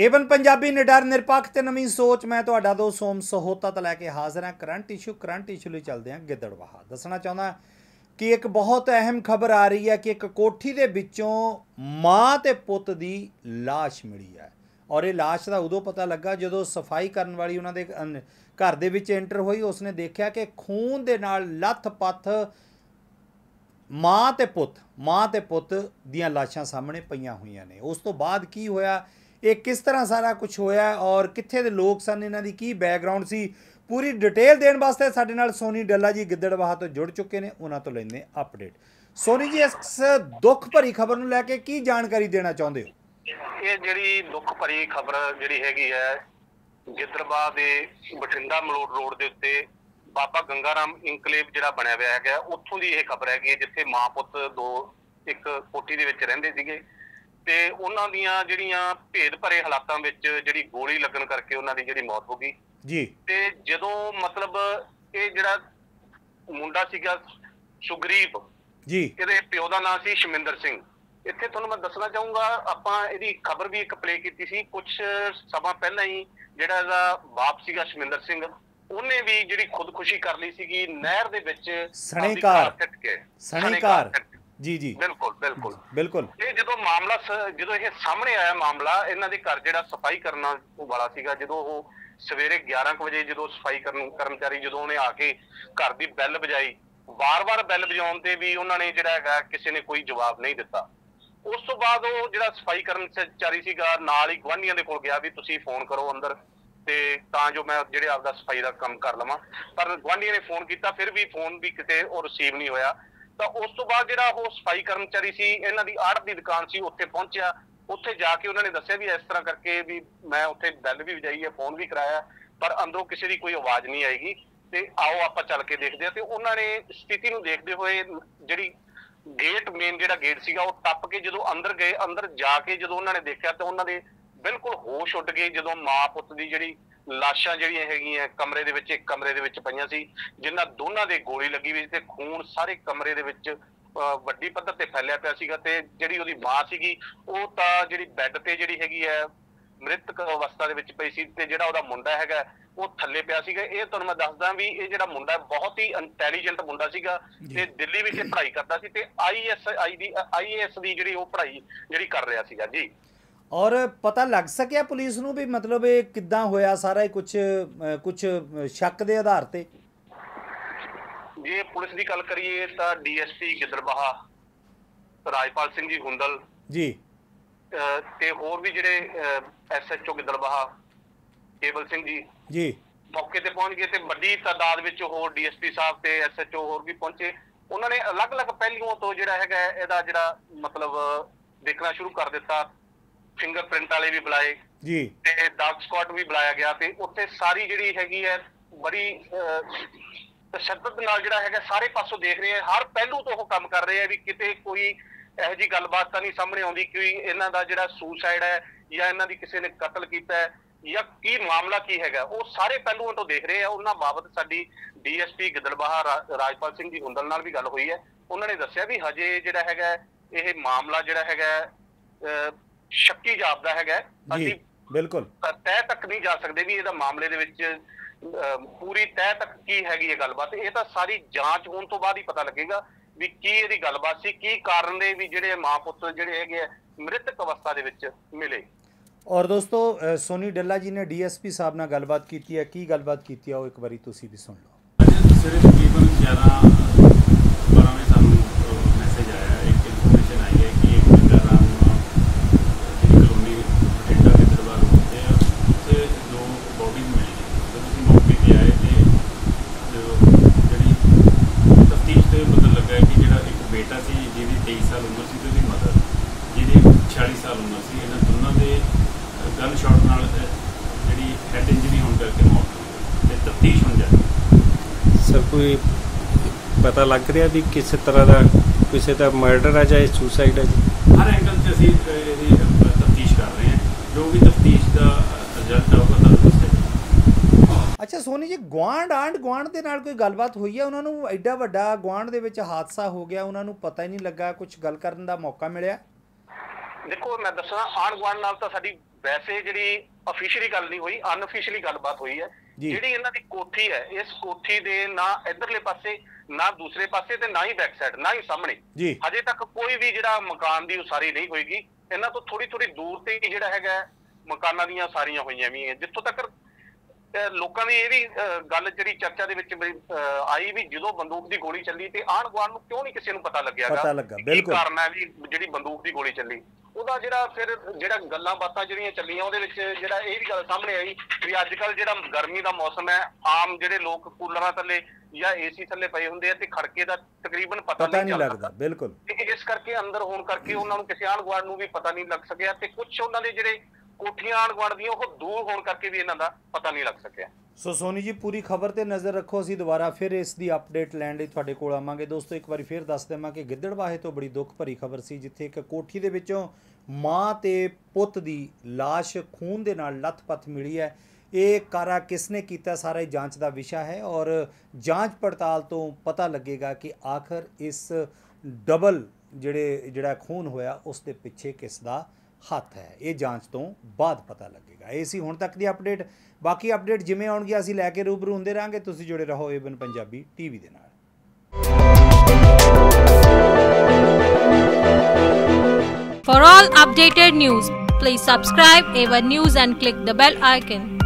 Avon Punjabi ਨਿਡਰ ਨਿਰਪੱਖ ਤੇ ਨਵੀਂ ਸੋਚ ਮੈਂ ਤੁਹਾਡਾ ਦੋ ਸੋਮ ਸਹੋਤਾ ਤੋਂ ਲੈ ਕੇ ਹਾਜ਼ਰ ਹਾਂ ਕਰੰਟ ਇਸ਼ੂ ਕਰੰਟ ਇਸ਼ੂ ਲਈ ਚੱਲਦੇ ਹਾਂ ਗਿੱਦੜਵਾਹਾ ਦੱਸਣਾ ਚਾਹੁੰਦਾ ਕਿ ਇੱਕ ਬਹੁਤ ਅਹਿਮ ਖਬਰ ਆ ਰਹੀ ਹੈ ਕਿ ਇੱਕ ਕੋਠੀ ਦੇ ਵਿੱਚੋਂ ਮਾਂ ਤੇ ਪੁੱਤ ਦੀ লাশ ਮਿਲੀ ਹੈ ਔਰ ਇਹ লাশ ਦਾ ਉਦੋਂ ਪਤਾ ਲੱਗਾ ਜਦੋਂ ਸਫਾਈ ਕਰਨ ਵਾਲੀ ਉਹਨਾਂ ਦੇ ਅਨ- ਘਰ ਦੇ ਵਿੱਚ ਐਂਟਰ ਹੋਈ ਉਸਨੇ ਦੇਖਿਆ ਕਿ ਖੂਨ ਦੇ ਨਾਲ ਲੱਥ-ਪੱਥ ਮਾਂ ਤੇ ਪੁੱਤ ਮਾਂ ਤੇ ਪੁੱਤ ਦੀਆਂ ਲਾਸ਼ਾਂ ਸਾਹਮਣੇ ਪਈਆਂ ਹੋਈਆਂ ਨੇ ਉਸ ਤੋਂ ਬਾਅਦ ਕੀ ਹੋਇਆ ਇਹ ਕਿਸ ਤਰ੍ਹਾਂ ਸਾਰਾ ਕੁਝ ਹੋਇਆ ਔਰ ਕਿੱਥੇ ਦੇ ਲੋਕ ਸਨ? ਇਹਨਾਂ ਦੀ ਕੀ ਬੈਕਗ੍ਰਾਉਂਡ ਸੀ? ਪੂਰੀ ਡਿਟੇਲ ਦੇਣ ਵਾਸਤੇ ਸਾਡੇ ਨਾਲ ਸੋਨੀ ਡੱਲਾ ਜੀ ਗਿੱਦੜਵਾਹਾ ਤੋਂ ਜੁੜ ਚੁੱਕੇ ਨੇ, ਉਹਨਾਂ ਤੋਂ ਲੈਂਦੇ ਅਪਡੇਟ ਸੋਨੀ ਜੀ, ਇਸ ਦੁੱਖ ਭਰੀ ਖਬਰ ਨੂੰ ਲੈ ਕੇ ਕੀ ਜਾਣਕਾਰੀ ਦੇਣਾ ਚਾਹੁੰਦੇ ਹੋ? ਇਹ ਜਿਹੜੀ ਦੁੱਖ ਭਰੀ ਖਬਰ ਜਿਹੜੀ ਹੈਗੀ ਹੈ ਗਿੱਦਰਬਾ ਦੇ ਬਠਿੰਡਾ ਮਲੋਟ ਰੋਡ ਦੇ ਉੱਤੇ ਬਾਬਾ ਗੰਗਾਰਾਮ ਇਨਕਲੇਵ ਜਿਹੜਾ ਬਣਿਆ ਹੋਇਆ ਹੈਗਾ, ਉੱਥੋਂ ਦੀ ਇਹ ਖਬਰ ਹੈਗੀ ਹੈ, ਜਿੱਥੇ ਮਾਂ ਪੁੱਤ ਦੋ, ਇੱਕ ਕੋਠੀ ਦੇ ਵਿੱਚ ਰਹਿੰਦੇ ਸੀਗੇ। ਤੇ ਉਹਨਾਂ ਦੀਆਂ ਜਿਹੜੀਆਂ ਭੇਦ ਭਰੇ ਹਾਲਾਤਾਂ ਵਿੱਚ ਜਿਹੜੀ ਗੋਲੀ ਲੱਗਣ ਕਰਕੇ ਉਹਨਾਂ ਦੀ ਜਿਹੜੀ ਮੌਤ ਹੋ ਗਈ। ਜੀ। ਤੇ ਜਦੋਂ ਮਤਲਬ ਇਹ ਜਿਹੜਾ ਮੁੰਡਾ ਸੀਗਾ ਸੁਗਰੀਵ ਜੀ। ਇਹਦੇ ਪਿਓ ਦਾ ਨਾਮ ਸੀ ਸ਼ਮਿੰਦਰ ਸਿੰਘ। ਇੱਥੇ ਤੁਹਾਨੂੰ ਮੈਂ ਦੱਸਣਾ ਚਾਹੂੰਗਾ ਆਪਾਂ ਇਹਦੀ ਖਬਰ ਵੀ ਇੱਕ ਪਲੇ ਕੀਤੀ ਸੀ ਕੁਝ ਸਮਾਂ ਪਹਿਲਾਂ ਹੀ ਜਿਹੜਾ ਇਹਦਾ ਬਾਪ ਸੀਗਾ ਸ਼ਮਿੰਦਰ ਸਿੰਘ। ਉਹਨੇ ਵੀ ਜਿਹੜੀ ਖੁਦਕੁਸ਼ੀ ਕਰ ਲਈ ਸੀਗੀ ਨਹਿਰ ਦੇ ਵਿੱਚ ਸਣੇ ਆਪਦੀ ਜੀ ਜੀ। ਬਿਲਕੁਲ ਬਿਲਕੁਲ। ਬਿਲਕੁਲ। ਇਹ ਜਦੋਂ ਮਾਮਲਾ ਜਦੋਂ ਇਹ ਸਾਹਮਣੇ ਆਇਆ ਮਾਮਲਾ ਇਹਨਾਂ ਦੇ ਘਰ ਜਿਹੜਾ ਸਫ਼ਾਈ ਕਰਨ ਵਾਲਾ ਸੀਗਾ ਜਦੋਂ ਉਹ ਸਵੇਰੇ 11 ਕੁ ਵਜੇ ਜਦੋਂ ਸਫ਼ਾਈ ਕਰਨ ਕਰਮਚਾਰੀ ਜਦੋਂ ਉਹਨੇ ਆ ਕੇ ਘਰ ਦੀ ਬੈਲ ਵਜਾਈ ਵਾਰ-ਵਾਰ ਬੈਲ ਵਜਾਉਣ ਤੇ ਵੀ ਉਹਨਾਂ ਨੇ ਜਿਹੜਾ ਹੈਗਾ ਕਿਸੇ ਨੇ ਕੋਈ ਜਵਾਬ ਨਹੀਂ ਦਿੱਤਾ। ਉਸ ਤੋਂ ਬਾਅਦ ਉਹ ਜਿਹੜਾ ਸਫ਼ਾਈ ਕਰਮਚਾਰੀ ਸੀਗਾ ਨਾਲ ਹੀ ਗਵਾਂਢੀਆਂ ਦੇ ਕੋਲ ਗਿਆ ਵੀ ਤੁਸੀਂ ਫੋਨ ਕਰੋ ਅੰਦਰ ਤੇ ਤਾਂ ਜੋ ਮੈਂ ਜਿਹੜੇ ਆਪਦਾ ਸਫ਼ਾਈ ਦਾ ਕੰਮ ਕਰ ਲਵਾਂ। ਪਰ ਗਵਾਂਢੀਆਂ ਨੇ ਫੋਨ ਕੀਤਾ ਫਿਰ ਵੀ ਫੋਨ ਵੀ ਕਿਤੇ ਉਹ ਰਿਸੀਵ ਨਹੀਂ ਹੋਇਆ। ਤਾਂ ਉਸ ਤੋਂ ਬਾਅਦ ਜਿਹੜਾ ਉਹ ਸਫ਼ਾਈ ਕਰਮਚਾਰੀ ਸੀ, ਇਹਨਾਂ ਦੀ ਆੜਤ ਦੀ ਦੁਕਾਨ ਸੀ, ਉੱਥੇ ਪਹੁੰਚਿਆ। ਉੱਥੇ ਜਾ ਕੇ ਉਹਨਾਂ ਨੇ ਦੱਸਿਆ ਵੀ ਇਸ ਤਰ੍ਹਾਂ ਕਰਕੇ ਵੀ ਮੈਂ ਉੱਥੇ ਬੈਲ ਵੀ ਵਜਾਈ ਹੈ, ਫੋਨ ਵੀ ਕਰਾਇਆ, ਪਰ ਅੰਦਰੋਂ ਕਿਸੇ ਦੀ ਕੋਈ ਆਵਾਜ਼ ਨਹੀਂ ਆਏਗੀ। ਤੇ ਆਓ ਆਪਾਂ ਚੱਲ ਕੇ ਦੇਖਦੇ ਹਾਂ। ਤੇ ਉਹਨਾਂ ਨੇ ਸਥਿਤੀ ਨੂੰ ਦੇਖਦੇ ਹੋਏ ਜਿਹੜੀ ਗੇਟ ਮੇਨ ਜਿਹੜਾ ਗੇਟ ਸੀਗਾ, ਉਹ ਟੱਪ ਕੇ ਜਦੋਂ ਅੰਦਰ ਗਏ, ਅੰਦਰ ਜਾ ਕੇ ਜਦੋਂ ਉਹਨਾਂ ਨੇ ਦੇਖਿਆ ਤਾਂ ਉਹਨਾਂ ਦੇ ਬਿਲਕੁਲ ਹੋਸ਼ ਉੱਡ ਗਏ। ਜਦੋਂ ਮਾਂ ਪੁੱਤ ਦੀ ਜਿਹੜੀ ਲਾਸ਼ਾਂ ਜਿਹੜੀਆਂ ਹੈਗੀਆਂ ਕਮਰੇ ਦੇ ਵਿੱਚ ਇੱਕ ਕਮਰੇ ਦੇ ਵਿੱਚ ਪਈਆਂ ਸੀ ਜਿਨ੍ਹਾਂ ਦੋਨਾਂ ਦੇ ਗੋਲੀ ਲੱਗੀ ਹੋਈ ਸੀ ਤੇ ਖੂਨ ਸਾਰੇ ਕਮਰੇ ਦੇ ਵਿੱਚ ਵੱਡੀ ਪੱਧਰ ਤੇ ਫੈਲਿਆ ਪਿਆ ਸੀਗਾ ਤੇ ਜਿਹੜੀ ਉਹਦੀ ਮਾਂ ਸੀਗੀ ਉਹ ਤਾਂ ਜਿਹੜੀ ਬੈੱਡ ਤੇ ਜਿਹੜੀ ਹੈਗੀ ਹੈ ਮ੍ਰਿਤਕ ਅਵਸਥਾ ਦੇ ਵਿੱਚ ਪਈ ਸੀ ਤੇ ਜਿਹੜਾ ਉਹਦਾ ਮੁੰਡਾ ਹੈਗਾ ਉਹ ਥੱਲੇ ਪਿਆ ਸੀਗਾ। ਇਹ ਤੁਹਾਨੂੰ ਮੈਂ ਦੱਸਦਾ ਵੀ ਇਹ ਜਿਹੜਾ ਮੁੰਡਾ ਬਹੁਤ ਹੀ ਇੰਟੈਲੀਜੈਂਟ ਮੁੰਡਾ ਸੀਗਾ। ਤੇ ਦਿੱਲੀ ਵਿੱਚ ਇਹ ਪੜ੍ਹਾਈ ਕਰਦਾ ਸੀ ਤੇ ਆਈਐਸਆਈ ਦੀ ਆਈਏਐਸ ਦੀ ਜਿਹੜੀ ਉਹ ਪੜ੍ਹਾਈ ਜਿਹੜੀ ਕਰ ਰਿਹਾ ਸੀਗਾ। ਜੀ। ਔਰ ਪਤਾ ਲੱਗ ਸਕਿਆ ਪੁਲਿਸ ਨੂੰ ਵੀ ਮਤਲਬ ਇਹ ਕਿੱਦਾਂ ਹੋਇਆ ਸਾਰਾ ਕੁਝ ਕੁਝ ਸ਼ੱਕ ਦੇ ਆਧਾਰ ਤੇ? ਜੇ ਪੁਲਿਸ ਦੀ ਗੱਲ ਕਰੀਏ ਤਾਂ ਡੀਐਸਪੀ ਗਿੱਦੜਬਾਹਾ ਰਾਜਪਾਲ ਸਿੰਘ ਜੀ ਹੁੰਦਲ ਜੀ। ਤੇ ਹੋਰ ਵੀ ਜਿਹੜੇ ਐਸਐਚਓ ਗਿੱਦੜਬਾਹਾ ਕੇਵਲ ਸਿੰਘ ਜੀ ਜੀ। ਮੌਕੇ ਤੇ ਪਹੁੰਚ ਗਏ ਤੇ ਵੱਡੀ ਤਾਦਾਦ ਵਿੱਚ ਹੋਰ ਡੀਐਸਪੀ ਸਾਹਿਬ ਤੇ ਐਸਐਚਓ ਹੋਰ ਵੀ ਪਹੁੰਚੇ। ਉਹਨਾਂ ਨੇ ਅਲੱਗ-ਅਲੱਗ ਪਹਿਲੂਆਂ ਤੋਂ ਜਿਹੜਾ ਹੈਗਾ ਇਹਦਾ ਜਿਹੜਾ ਮਤਲਬ ਦੇਖਣਾ ਸ਼ੁਰੂ ਕਰ ਦਿੱਤਾ। ਫਿੰਗਰਪ੍ਰਿੰਟ ਵਾਲੇ ਵੀ ਬੁਲਾਏ ਜੀ। ਤੇ ਡਾਰਕ ਸਕਾਟ ਵੀ ਬੁਲਾਇਆ ਗਿਆ ਤੇ ਉੱਥੇ ਸਾਰੀ ਜਿਹੜੀ ਹੈਗੀ ਹੈ ਬੜੀ ਤਸ਼ੱਦਦ ਨਾਲ ਜਿਹੜਾ ਹੈਗਾ ਸਾਰੇ ਪਾਸੋਂ ਦੇਖ ਰਹੇ ਆ ਹਰ ਪਹਿਲੂ ਤੋਂ ਉਹ ਕੰਮ ਕਰ ਰਹੇ ਆ ਵੀ ਕਿਤੇ ਕੋਈ ਇਹੋ ਜੀ ਗੱਲਬਾਤ ਤਾਂ ਨਹੀਂ ਸਾਹਮਣੇ ਆਉਂਦੀ ਕਿ ਇਹਨਾਂ ਦਾ ਜਿਹੜਾ ਸੁਸਾਈਡ ਹੈ ਜਾਂ ਇਹਨਾਂ ਦੀ ਕਿਸੇ ਨੇ ਕਤਲ ਕੀਤਾ ਹੈ ਜਾਂ ਕੀ ਮਾਮਲਾ ਕੀ ਹੈਗਾ। ਉਹ ਸਾਰੇ ਪਹਿਲੂਆਂ ਤੋਂ ਦੇਖ ਰਹੇ ਆ ਉਹਨਾਂ ਬਾਬਤ ਸਾਡੀ ਡੀਐਸਪੀ ਗਿੱਦੜਬਾਹਾ ਰਾਜਪਾਲ ਸਿੰਘ ਜੀ ਹੁੰਦਲ ਨਾਲ ਵੀ ਗੱਲ ਹੋਈ ਹੈ। ਉਹਨਾਂ ਨੇ ਦੱਸਿਆ ਵੀ ਹਜੇ ਜਿਹੜਾ ਹੈਗਾ ਇਹ ਮਾਮਲਾ ਜਿਹੜਾ ਹੈਗਾ ਸ਼ੱਕੀ ਜਾਪਦਾ ਹੈਗਾ ਅਸੀਂ ਬਿਲਕੁਲ। ਤਹਿ ਤੱਕ ਨਹੀਂ ਜਾ ਸਕਦੇ ਵੀ ਇਹਦਾ ਮਾਮਲੇ ਦੇ ਵਿੱਚ ਪੂਰੀ ਤਹਿ ਤੱਕ ਕੀ ਹੈਗੀ ਇਹ ਗੱਲਬਾਤ। ਇਹ ਤਾਂ ਸਾਰੀ ਜਾਂਚ ਹੋਣ ਤੋਂ ਬਾਅਦ ਹੀ ਪਤਾ ਲੱਗੇਗਾ ਵੀ ਕੀ ਇਹਦੀ ਗੱਲਬਾਤ ਸੀ ਕੀ ਕਾਰਨ ਨੇ ਵੀ ਜਿਹੜੇ ਮਾਂ ਪੁੱਤ ਜਿਹੜੇ ਹੈਗੇ ਆ ਮ੍ਰਿਤਕ ਅਵਸਥਾ ਦੇ ਵਿੱਚ ਮਿਲੇ। ਔਰ ਦੋਸਤੋ ਸੋਨੀ ਡੱਲਾ ਜੀ ਨੇ ਡੀਐਸਪੀ ਸਾਹਿਬ ਨਾਲ ਗੱਲਬਾਤ ਕੀਤੀ ਹੈ। ਕੀ ਗੱਲਬਾਤ ਕੀਤੀ ਹੈ? ਉਹ ਇੱਕ ਵਾਰੀ ਤੁਸੀਂ ਵੀ ਸੁਣ ਲਓ। ਸਵੇਰੇ ਤਕਰੀਬਨ 11 12 ਵਜੇ ਸਾਨੂੰ ਮੈਸੇਜ ਆਇਆ ਇੱਕ ਇਨਫੋਰਮੇਸ਼ਨ ਆਈ ਹੈ ਕਿ ਇੱਕ ਬੰਦਾ ਰਾਮ ਜਿਹੜੀ ਕਲੋਨੀ ਬਠਿੰਡਾ ਦੇ ਦਰਬਾਰ ਹੁੰਦੇ ਆ ਉੱਥੇ ਦੋ ਬੋਡੀਜ਼ ਮਿਲੀ ਜਦੋਂ ਅਸੀਂ ਮੌਕੇ ਤੇ ਆਏ ਤੇ ਜੋ ਜਿਹੜੀ ਤਫਤੀਸ਼ ਤੇ ਪਤਾ ਲੱਗਾ ਕਿ ਜਿਹੜਾ ਇੱਕ ਬੇਟਾ ਸੀ ਜਿਹਦੀ 23 ਸਾਲ ਉਮਰ ਸੀ ਤੇ ਉਹਦੀ ਮਦਰ ਜਿਹਦੀ 46 ਸਾਲ ਉਮਰ ਸੀ ਇਹਨਾਂ ਦੋਨਾਂ ਦੇ ਗਨ ਸ਼ਾਟ ਨਾਲ ਜਿਹੜੀ ਹੈਡ ਇੰਜਰੀ ਹੋਣ ਕਰਕੇ ਮੌਤ ਤੇ ਤਫਤੀਸ਼ ਹੁਣ ਜਾਰੀ ਸਰ ਕੋਈ ਪਤਾ ਲੱਗ ਰਿਹਾ ਵੀ ਕਿਸ ਤਰ੍ਹਾਂ ਦਾ ਕਿਸੇ ਦਾ ਮਰਡਰ ਹੈ ਜਾਂ ਸੁਸਾਈਡ ਹੈ ਜੀ? ਹਰ ਐਂਗਲ 'ਚ ਅਸੀਂ ਇਹਦੀ ਤਫਤੀਸ਼ ਕਰ ਰਹੇ ਹਾਂ। ਜੋ ਵੀ ਤਫਤੀਸ਼ ਦਾ ਰਿਜ਼ਲਟ ਆਊਗਾ ਤੁਹਾਨੂੰ ਦੱਸਿਆ। ਅੱਛਾ ਸੋਨੀ ਜੀ ਗਵਾਂਡ ਆਂਡ ਗਵਾਂਡ ਦੇ ਨਾਲ ਕੋਈ ਗੱਲਬਾਤ ਹੋਈ ਹੈ ਉਹਨਾਂ ਨੂੰ ਐਡਾ ਵੱਡਾ ਗਵਾਂਡ ਦੇ ਵਿੱਚ ਹਾਦਸਾ ਹੋ ਗਿਆ ਉਹਨਾਂ ਨੂੰ ਪਤਾ ਹੀ ਨਹੀਂ ਲੱਗਾ ਕੁਝ ਗੱਲ ਕਰਨ ਦਾ ਮੌਕਾ ਮਿਲਿਆ? ਦੇਖੋ ਮੈਂ ਦੱਸਣਾ ਆਣ ਗੁਆਂਢ ਨਾਲ ਤਾਂ ਸਾਡੀ ਵੈਸੇ ਜਿਹੜੀ ਅਫੀਸ਼ੀਅਲੀ ਗੱਲ ਨਹੀਂ ਹੋਈ ਅਨਅਫੀਸ਼ੀਅਲੀ ਗੱਲਬਾਤ ਹੋਈ ਹੈ। ਜਿਹੜੀ ਇਹਨਾਂ ਦੀ ਕੋਠੀ ਹੈ ਇਸ ਕੋਠੀ ਦੇ ਨਾ ਇਧਰਲੇ ਪਾਸੇ ਨਾ ਦੂਸਰੇ ਪਾਸੇ ਤੇ ਨਾ ਹੀ ਬੈਕ ਸਾਈਡ ਨਾ ਹੀ ਸਾਹਮਣੇ। ਹਜੇ ਤੱਕ ਕੋਈ ਵੀ ਜਿਹੜਾ ਮਕਾਨ ਦੀ ਉਸਾਰੀ ਨਹੀਂ ਹੋਏਗੀ। ਇਹਨਾਂ ਤੋਂ ਥੋੜੀ ਥੋੜੀ ਦੂਰ ਤੇ ਜਿਹੜਾ ਹੈਗਾ ਮਕਾਨਾਂ ਦੀਆਂ ਸਾਰੀਆਂ ਹੋਈਆਂ ਵੀ ਹੈ ਜਿੱਥੋਂ ਤੱਕ ਲੋਕਾਂ ਦੀ ਇਹ ਵੀ ਗੱਲ ਜਿਹੜੀ ਚਰਚਾ ਦੇ ਵਿੱਚ ਆਈ ਵੀ ਜਦੋਂ ਬੰਦੂਕ ਦੀ ਗੋਲੀ ਚੱਲੀ ਤੇ ਆਣ ਗੁਆਂਢ ਨੂੰ ਕਿਉਂ ਨਹੀਂ ਕਿਸੇ ਨੂੰ ਪਤਾ ਲੱਗਿਆਗਾ? ਪਤਾ ਲੱਗਾ, ਬਿਲਕੁਲ। ਕਾਰਨ ਹੈ ਵੀ ਜਿਹੜੀ ਬੰਦੂਕ ਦੀ ਗੋਲੀ ਚੱਲੀ? ਉਹਦਾ ਜਿਹੜਾ ਫਿਰ ਜਿਹੜਾ ਗੱਲਾਂ ਬਾਤਾਂ ਜਿਹੜੀਆਂ ਚੱਲੀਆਂ ਉਹਦੇ ਵਿੱਚ ਜਿਹੜਾ ਇਹ ਵੀ ਗੱਲ ਸਾਹਮਣੇ ਆਈ ਵੀ ਅੱਜ ਕੱਲ ਜਿਹੜਾ ਗਰਮੀ ਦਾ ਮੌਸਮ ਹੈ ਆਮ ਜਿਹੜੇ ਲੋਕ ਕੂਲਰਾਂ ਥੱਲੇ ਜਾਂ ਏਸੀ ਥੱਲੇ ਪਏ ਹੁੰਦੇ ਆ ਤੇ ਖੜਕੇ ਦਾ ਤਕਰੀਬਨ ਪਤਾ ਪਤਾ ਨਹੀਂ। ਲੱਗਦਾ ਬਿਲਕੁਲ ਤੇ ਇਸ ਕਰਕੇ ਅੰਦਰ ਹੋਣ ਕਰਕੇ ਉਹਨਾਂ ਨੂੰ ਕਿਸੇ ਆਂਢ ਗੁਆਂਢ ਨੂੰ ਵੀ ਪਤਾ ਨਹੀਂ ਲੱਗ ਸਕਿਆ ਤੇ ਕੁਝ ਉਹਨਾਂ ਦੇ ਜਿਹੜੇ ਕੋਠੀਆਂ ਆਂਢ ਗੁਆਂਢ ਦੀਆਂ ਉਹ ਦੂਰ ਹੋਣ ਕਰਕੇ ਵੀ ਇਹਨਾਂ ਦਾ ਪਤਾ ਨਹੀਂ ਲੱਗ ਸਕਿਆ ਸੋ ਸੋਨੀ ਜੀ, ਪੂਰੀ ਖਬਰ ਤੇ ਨਜ਼ਰ ਰੱਖੋ, ਅਸੀਂ ਦੁਬਾਰਾ ਫਿਰ ਇਸ ਦੀ ਅਪਡੇਟ ਲੈਣ ਲਈ ਤੁਹਾਡੇ ਕੋਲ ਆਵਾਂਗੇ। ਦੋਸਤੋ, ਇੱਕ ਵਾਰੀ ਫਿਰ ਦੱਸ ਦੇਵਾਂ ਕਿ ਗਿੱਦੜਵਾਹੇ ਤੋਂ ਬੜੀ ਦੁੱਖ ਭਰੀ ਖਬਰ ਸੀ, ਜਿੱਥੇ ਇੱਕ ਕੋਠੀ ਦੇ ਵਿੱਚੋਂ ਮਾਂ ਤੇ ਪੁੱਤ ਦੀ লাশ ਖੂਨ ਦੇ ਨਾਲ ਲੱਥਪੱਥ ਮਿਲੀ ਹੈ। ਇਹ ਕਾਰਾ ਕਿਸਨੇ ਕੀਤਾ, ਸਾਰਾ ਇਹ ਜਾਂਚ ਦਾ ਵਿਸ਼ਾ ਹੈ ਔਰ ਜਾਂਚ ਪੜਤਾਲ ਤੋਂ ਪਤਾ ਲੱਗੇਗਾ ਕਿ ਆਖਰ ਇਸ ਡਬਲ ਜਿਹੜੇ, ਜਿਹੜਾ ਖੂਨ ਹੋਇਆ, ਉਸ ਦੇ ਪਿੱਛੇ ਕਿਸ ਦਾ ਹੱਥ ਹੈ ਇਹ ਜਾਂਚ ਤੋਂ ਬਾਅਦ ਪਤਾ ਲੱਗੇਗਾ। ਇਹ ਸੀ ਹੁਣ ਤੱਕ ਦੀ ਅਪਡੇਟ। ਬਾਕੀ ਅਪਡੇਟ ਜਿਵੇਂ ਆਉਣਗੇ ਅਸੀਂ ਲੈ ਕੇ ਰੂਬਰੂ ਹੁੰਦੇ ਰਾਂਗੇ। ਤੁਸੀਂ ਜੁੜੇ ਰਹੋ ਏਬਨ ਪੰਜਾਬੀ ਟੀਵੀ ਦੇ ਨਾਲ। For all updated news, please subscribe Ava News and click the bell icon.